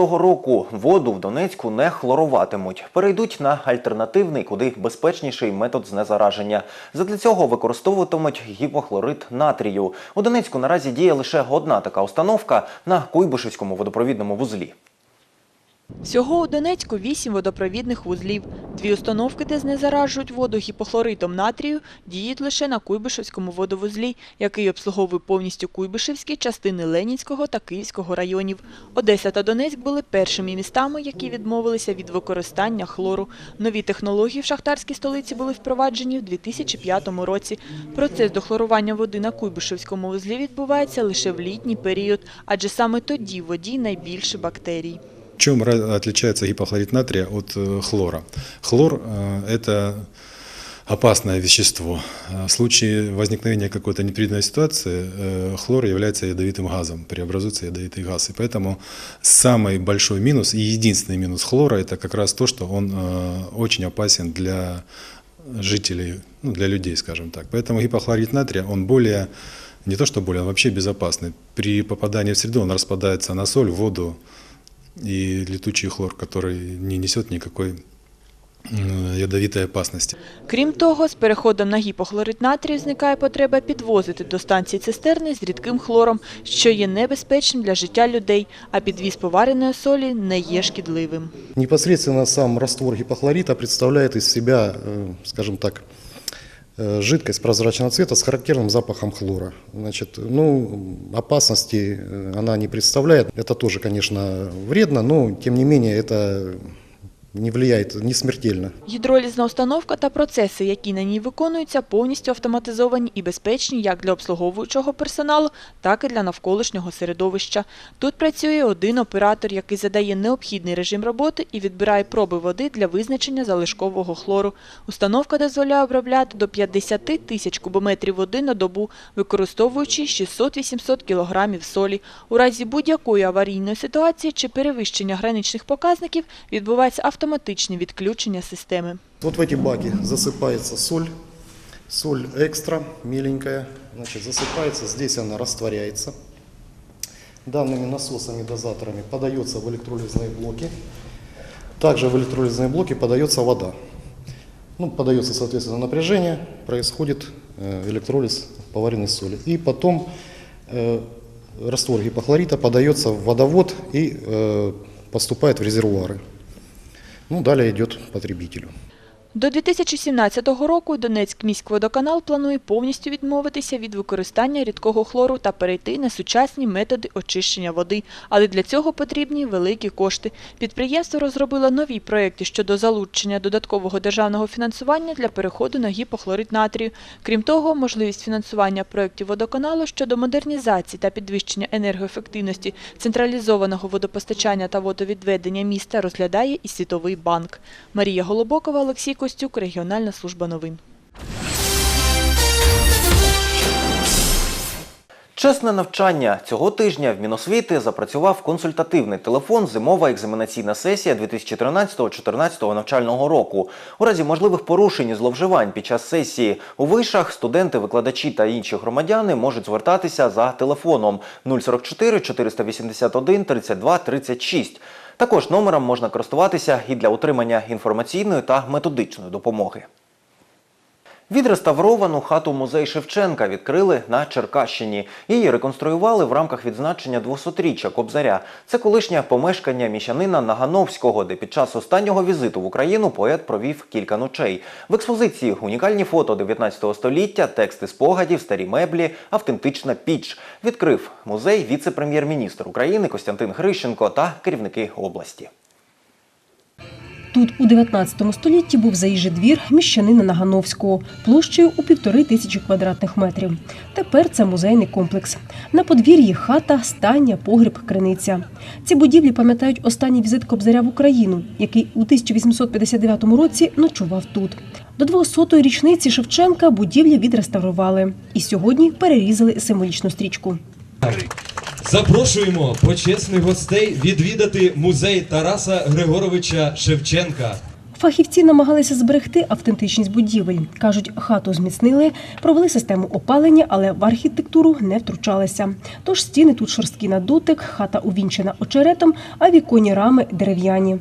того року воду в Донецьку не хлоруватимуть. Перейдуть на альтернативний, куди безпечніший метод знезараження. Задля цього використовуватимуть гіпохлорид натрію. У Донецьку наразі діє лише одна така установка на Куйбишевському водопровідному вузлі. Всього у Донецьку вісім водопровідних вузлів. Дві установки, де знезаражують воду гіпохлоритом натрію, діють лише на Куйбишевському водовузлі, який обслуговує повністю Куйбишевські частини Ленінського та Київського районів. Одеса та Донецьк були першими містами, які відмовилися від використання хлору. Нові технології в шахтарській столиці були впроваджені в 2005 році. Процес дохлорування води на Куйбишевському вузлі відбувається лише в літній період, адже саме тоді в воді найбільше бактерій. Чем отличается гипохлорид натрия от э, хлора? Хлор э, – это опасное вещество. Э, В случае возникновения какой-то непредвиденной ситуации хлор является ядовитым газом, преобразуется ядовитый газ. И поэтому самый большой минус и единственный минус хлора – это как раз то, что он очень опасен для жителей, ну, для людей, скажем так. Поэтому гипохлорид натрия, он более, не то что более, он вообще безопасный. При попадании в среду он распадается на соль, воду, и летучий хлор, который не несет никакой м, ядовитой опасности. Крім того, з переходом на гіпохлорид натрію зникає потреба підвозити до станції цистерни з рідким хлором, що є небезпечним для життя людей, а підвіз повареної солі не є шкідливим. Непосредственно сам раствор гипохлорита представляет из себя, э, скажем так, э, жидкость прозрачного цвета с характерным запахом хлора. Значит, ну, опасности э, она не представляет. Это тоже, конечно, вредно, но тем не менее это не влияет, не смертельно. Гідролізна установка та процеси, які на ній виконуються, повністю автоматизовані і безпечні як для обслуговуючого персоналу, так і для навколишнього середовища. Тут працює один оператор, який задає необхідний режим роботи і відбирає проби води для визначення залишкового хлору. Установка дозволяє обробляти до 50 тисяч кубометрів води на добу, використовуючи 600-800 кілограмів солі. У разі будь-якої аварійної ситуації чи перевищення граничних показників відбувається автоматичне відключення системи. Вот в эти баки засыпается соль, соль экстра, меленькая, значит, засыпается, здесь она растворяется. Данными насосами-дозаторами подается в электролизные блоки. Также в электролизные блоки подается вода. Ну, подается, соответственно, напряжение, происходит э, электролиз поваренной соли. И потом э, раствор гипохлорита подается в водовод и э, поступает в резервуары. Ну, далее идет потребителю. До 2017 року Донецьк міськводоканал планує повністю відмовитися від використання рідкого хлору та перейти на сучасні методи очищення води. Але для цього потрібні великі кошти. Підприємство розробило нові проекти щодо залучення додаткового державного фінансування для переходу на гіпохлорид натрію. Крім того, можливість фінансування проєктів водоканалу щодо модернізації та підвищення енергоефективності централізованого водопостачання та водовідведення міста розглядає і Світовий банк. Марія Голобокова, Олексій Костюк, Регіональна служба новин. Чесне навчання цього тижня в Міносвіти запрацював консультативний телефон Зимова екзаменаційна сесія 2013-2014 навчального року. У разі можливих порушень і зловживань під час сесії у вишах студенти, викладачі та інші громадяни можуть звертатися за телефоном 044 481 32 36. Також номером можна користуватися і для отримання інформаційної та методичної допомоги. Відреставровану хату музей Шевченка відкрили на Черкащині. Її реконструювали в рамках відзначення 200-річчя Кобзаря. Це колишнє помешкання міщанина Нагановського, де під час останнього візиту в Україну поет провів кілька ночей. В експозиції унікальні фото 19 століття, тексти спогадів, старі меблі, автентична піч. Відкрив музей віце-прем'єр-міністр України Костянтин Грищенко та керівники області. Тут у 19 столітті був заїжджий двір міщанина Нагановського площею у півтори тисячі квадратних метрів. Тепер це музейний комплекс. На подвір'ї хата, стайня, погріб, криниця. Ці будівлі пам'ятають останній візит Кобзаря в Україну, який у 1859 році ночував тут. До 200-ї річниці Шевченка будівлі відреставрували і сьогодні перерізали символічну стрічку. Запрошуємо почесних гостей відвідати музей Тараса Григоровича Шевченка. Фахівці намагалися зберегти автентичність будівель. Кажуть, хату зміцнили, провели систему опалення, але в архітектуру не втручалися. Тож стіни тут шорсткі на дотик, хата увінчена очеретом, а віконні рами дерев'яні.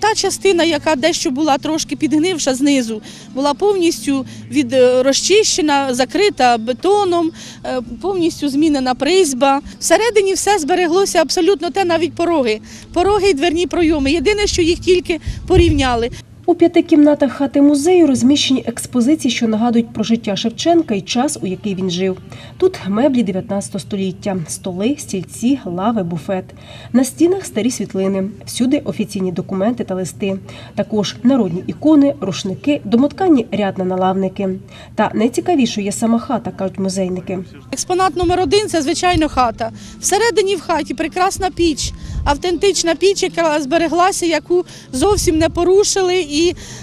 Та частина, яка дещо була трошки підгнивша знизу, була повністю від е, розчищена, закрита бетоном, е, повністю змінена призьба. Всередині все збереглося абсолютно те, навіть пороги. Пороги і дверні пройоми. Єдине, що їх тільки порівняли. У п'яти кімнатах хати музею розміщені експозиції, що нагадують про життя Шевченка і час, у який він жив. Тут меблі 19 століття, столи, стільці, лави, буфет. На стінах старі світлини, всюди офіційні документи та листи. Також народні ікони, рушники, домоткані ряд на налавники. Та найцікавішою є сама хата, кажуть музейники. Експонат номер один це звичайно хата. Всередині в хаті прекрасна піч, автентична піч, яка збереглася, яку зовсім не порушили. І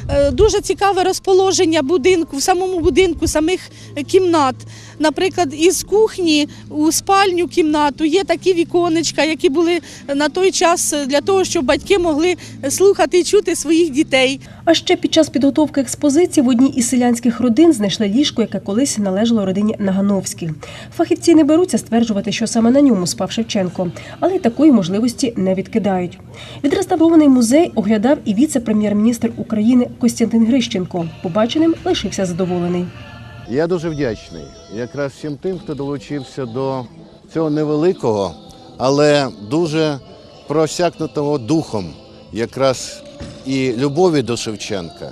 е, дуже цікаве розположення будинку, в самому будинку самих кімнат. Наприклад, із кухні у спальню кімнату є такі віконечка, які були на той час для того, щоб батьки могли слухати і чути своїх дітей. А ще під час підготовки експозиції в одній із селянських родин знайшли ліжко, яке колись належало родині Нагановських. Фахівці не беруться стверджувати, що саме на ньому спав Шевченко, але й такої можливості не відкидають. Відреставрований музей оглядав і віце-прем'єр-міністр України Костянтин Грищенко. Побаченим лишився задоволений. Я дуже вдячний якраз всім тим, хто долучився до цього невеликого, але дуже просякнутого духом якраз і любові до Шевченка,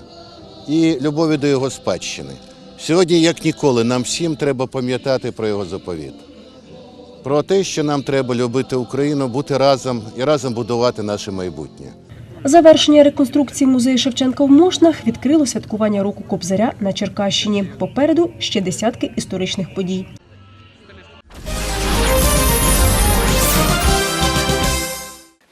і любові до його спадщини. Сьогодні, як ніколи, нам всім треба пам'ятати про його заповіт. Про те, що нам треба любити Україну, бути разом і разом будувати наше майбутнє. Завершення реконструкції музею Шевченка в Мошнах відкрило святкування року Кобзаря на Черкащині. Попереду ще десятки історичних подій.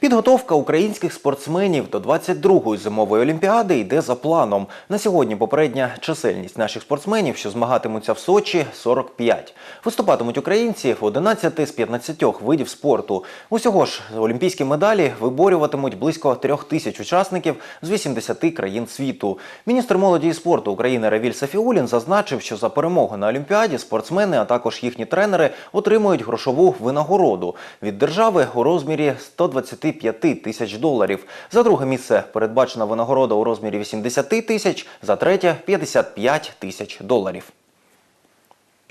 Підготовка українських спортсменів до 22-ї зимової олімпіади йде за планом. На сьогодні попередня чисельність наших спортсменів, що змагатимуться в Сочі, 45. Виступатимуть українці в 11 з 15 видів спорту. Усього ж олімпійські медалі виборюватимуть близько трьох тисяч учасників з 80 країн світу. Міністр молоді і спорту України Равіль Сафіулін зазначив, що за перемогу на олімпіаді спортсмени, а також їхні тренери отримують грошову винагороду від держави у розмірі 125 тисяч доларів. За друге місце передбачена винагорода у розмірі 80 тисяч, за третє 55 тисяч доларів.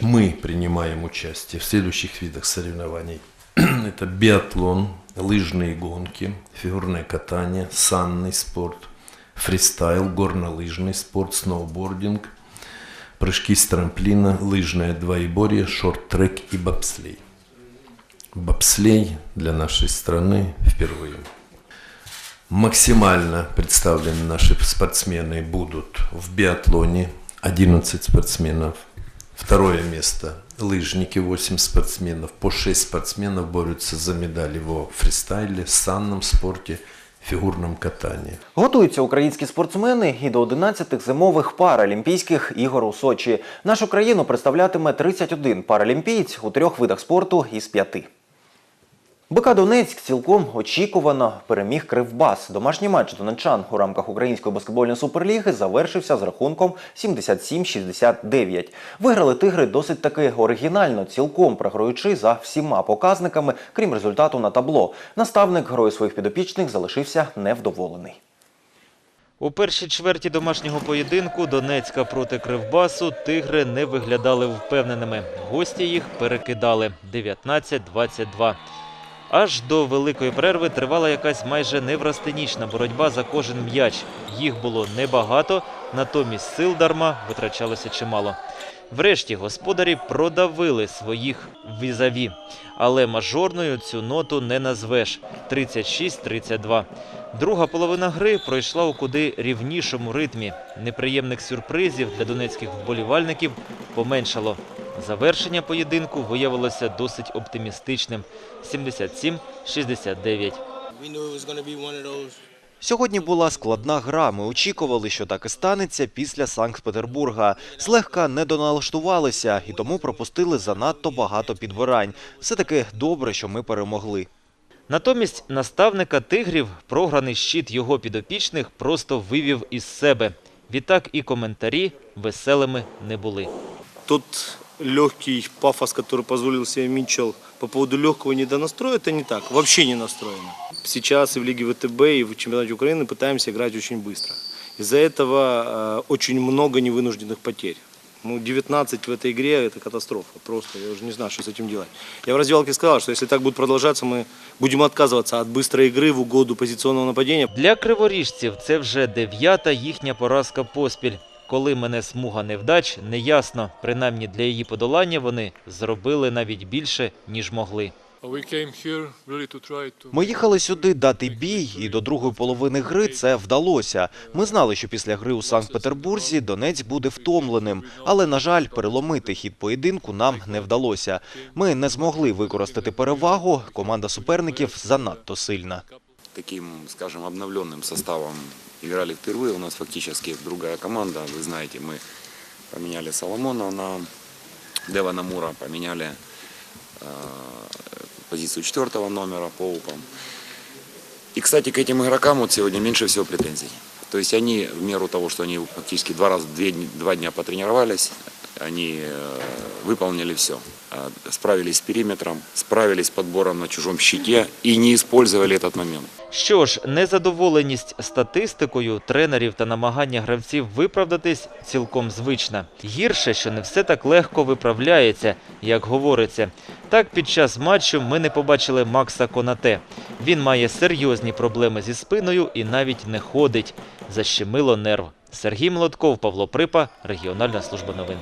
Мы принимаем участие в следующих видах соревнований. Это биатлон, лыжные гонки, фигурное катание, санный спорт, фристайл, горнолыжный спорт, сноубординг, прыжки с трамплина, лыжное двоеборье, шорт-трек и бобслей. Бобслей для нашей страны впервые. Максимально представлены наши спортсмены будут в биатлоне 11 спортсменов. Второе место лыжники 8 спортсменов. По 6 спортсменов борются за медали во фристайле, санном спорте, фигурном катании. Готуються українські спортсмени і до 11-х зимових паралімпійських ігор у Сочі. Нашу країну представлятиме 31 паралімпієць у трьох видах спорту із п'яти. БК Донецьк цілком очікувано переміг Кривбас. Домашній матч донечан у рамках Української баскетбольної суперліги завершився з рахунком 77-69. Виграли тигри досить таки оригінально, цілком програючи за всіма показниками, крім результату на табло. Наставник герою своїх підопічних залишився невдоволений. У першій чверті домашнього поєдинку Донецька проти Кривбасу тигри не виглядали впевненими. Гості їх перекидали 19-22. Аж до великої перерви тривала якась майже неврастенічна боротьба за кожен м'яч. Їх було небагато, натомість сил дарма витрачалося чимало. Врешті господарі продавили своїх візаві, але мажорною цю ноту не назвеш 36-32. Друга половина гри пройшла у куди рівнішому ритмі. Неприємних сюрпризів для донецьких вболівальників поменшало. Завершення поєдинку виявилося досить оптимістичним 77-69. We knew it was going to be one of those Сьогодні була складна гра. Ми очікували, що так і станеться після Санкт-Петербурга. Злегка не доналаштувалися і тому пропустили занадто багато підбирань. Все таки добре, що ми перемогли. Натомість наставника тигрів програний щит його підопічних просто вивів із себе. Відтак і коментарі веселими не були. Тот легкий пафос, который позволил себе Митчелл по поводу легкого недонастроя, это не так, вообще не настроено. Сейчас и в Лиге ВТБ, и в чемпионате Украины пытаемся играть очень быстро. Из-за этого э, очень много невынужденных потерь. Ну, 19 в этой игре – это катастрофа. Просто я уже не знаю, что с этим делать. Я в раздевалке сказал, что если так будет продолжаться, мы будем отказываться от быстрой игры в угоду позиционного нападения. Для криворіжців це вже дев'ята їхня поразка поспіль. Коли мене смуга невдач, неясно. Принаймні для її подолання вони зробили навіть більше, ніж могли. Ми їхали сюди дати бій, і до другої половини гри це вдалося. Ми знали, що після гри у Санкт-Петербурзі Донець буде втомленим, але на жаль, переломити хід поєдинку нам не вдалося. Ми не змогли використати перевагу. Команда суперників занадто сильна. таким, скажем, обновленным составом играли впервые. У нас фактически другая команда. Вы знаете, мы поменяли Соломона на Девана Мура, поменяли э, позицию четвертого номера Поупа. И, кстати, к этим игрокам вот сегодня меньше всего претензий. То есть они, в меру того, что они фактически два раза, две, два дня потренировались, они э, выполнили все. Справились с периметром, справились с подбором на чужом щите и не использовали этот момент. Що ж, незадоволеність статистикою тренерів та намагання гравців виправдатись цілком звична. Гірше, що не все так легко виправляється, як говориться. Так, під час матчу ми не побачили Макса Конате. Він має серйозні проблеми зі спиною і навіть не ходить. Защемило нерв. Сергій Молотков, Павло Припа, Регіональна служба новин.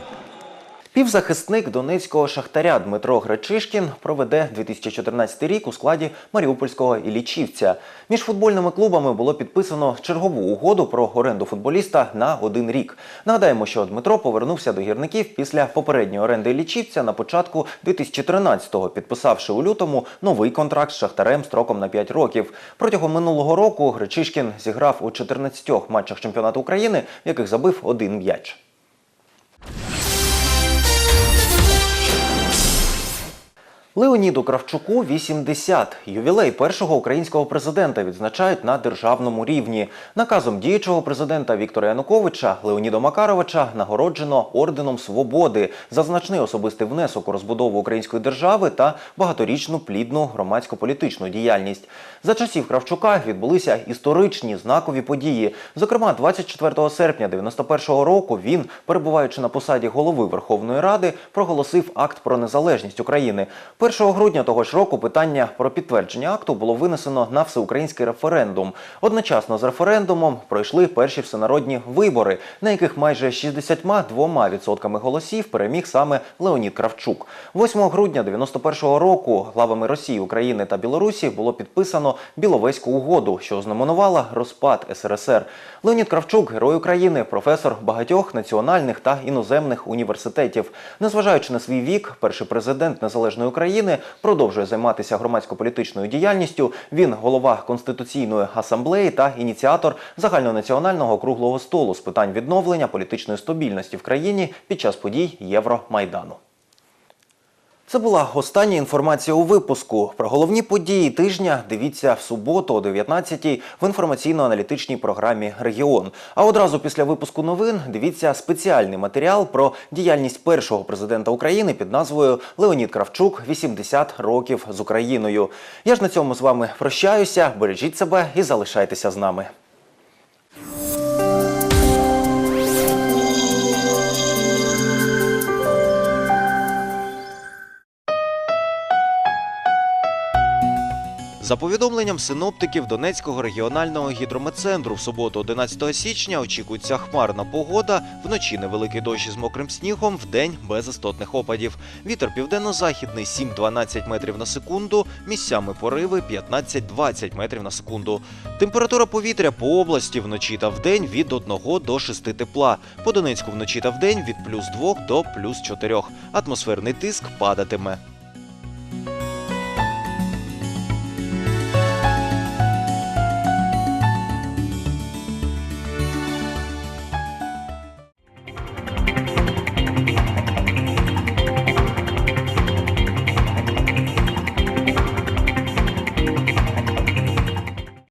Півзахисник донецького шахтаря Дмитро Гречишкін проведе 2014 рік у складі Маріупольського Іллічівця. Між футбольними клубами було підписано чергову угоду про оренду футболіста на один рік. Нагадаємо, що Дмитро повернувся до гірників після попередньої оренди Іллічівця на початку 2013-го, підписавши у лютому новий контракт з шахтарем строком на 5 років. Протягом минулого року Гречишкін зіграв у 14 матчах чемпіонату України, в яких забив один м'яч. Леоніду Кравчуку 80. Ювілей першого українського президента відзначають на державному рівні. Наказом діючого президента Віктора Януковича Леоніда Макаровича нагороджено орденом свободи за значний особистий внесок у розбудову української держави та багаторічну плідну громадсько-політичну діяльність. За часів Кравчука відбулися історичні знакові події. Зокрема, 24 серпня 91 року він, перебуваючи на посаді голови Верховної Ради, проголосив акт про незалежність України. 1 грудня того ж року питання про підтвердження акту було винесено на всеукраїнський референдум. Одночасно з референдумом пройшли перші всенародні вибори, на яких майже 62% голосів переміг саме Леонід Кравчук. 8 грудня 91 року главами Росії, України та Білорусі було підписано Біловезьку угоду, що ознаменувала розпад СРСР. Леонід Кравчук, герой України, професор багатьох національних та іноземних університетів. Незважаючи на свій вік, перший президент незалежної України продовжує займатися громадсько-політичною діяльністю. Він голова конституційної асамблеї та ініціатор загальнонаціонального круглого столу з питань відновлення політичної стабільності в країні під час подій Євромайдану. Це була остання інформація у випуску. Про головні події тижня дивіться в суботу о 19-й в інформаційно-аналітичній програмі Регіон. А одразу після випуску новин дивіться спеціальний матеріал про діяльність першого президента України під назвою Леонід Кравчук 80 років з Україною. Я ж на цьому з вами прощаюся. Бережіть себе і залишайтеся з нами. За повідомленням синоптиків Донецького регіонального гідрометцентру, в суботу 11 січня очікується хмарна погода, вночі невеликий дощ із мокрим снігом, вдень без істотних опадів. Вітер південно-західний 7-12 метрів на секунду, місцями пориви 15-20 метрів на секунду. Температура повітря по області вночі та вдень від 1 до 6 тепла. По Донецьку вночі та вдень від плюс 2 до плюс 4. Атмосферний тиск падатиме.